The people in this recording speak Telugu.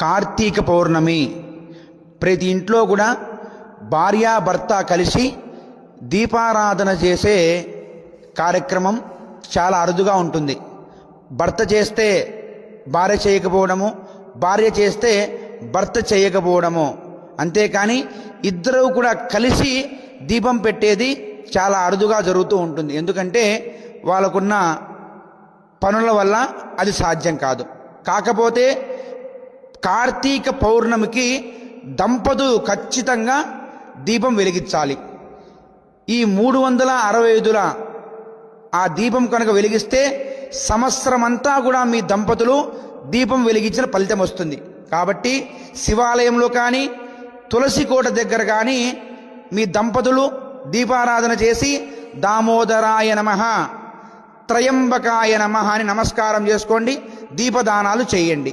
కార్తీక పౌర్ణమి. ప్రతి ఇంట్లో కూడా భార్యాభర్త కలిసి దీపారాధన చేసే కార్యక్రమం చాలా అరుదుగా ఉంటుంది. భర్త చేస్తే భార్య చేయకపోవడము భార్య చేస్తే భర్త చేయకపోవడము. అంతేకాని ఇద్దరు కూడా కలిసి దీపం పెట్టేది చాలా అరుదుగా జరుగుతూ ఉంటుంది. ఎందుకంటే వాళ్ళకున్న పనుల వల్ల అది సాధ్యం కాదు. కాకపోతే కార్తీక పౌర్ణమికి దంపతులు ఖచ్చితంగా దీపం వెలిగించాలి. ఈ మూడు వందల అరవై ఐదుల ఆ దీపం కనుక వెలిగిస్తే సంవత్సరమంతా కూడా మీ దంపతులు దీపం వెలిగించిన ఫలితం వస్తుంది. కాబట్టి శివాలయంలో కానీ తులసి కోట దగ్గర కానీ మీ దంపతులు దీపారాధన చేసి దామోదరాయ నమ త్రయంబకాయ నమ అని నమస్కారం చేసుకోండి దీపదానాలు చేయండి.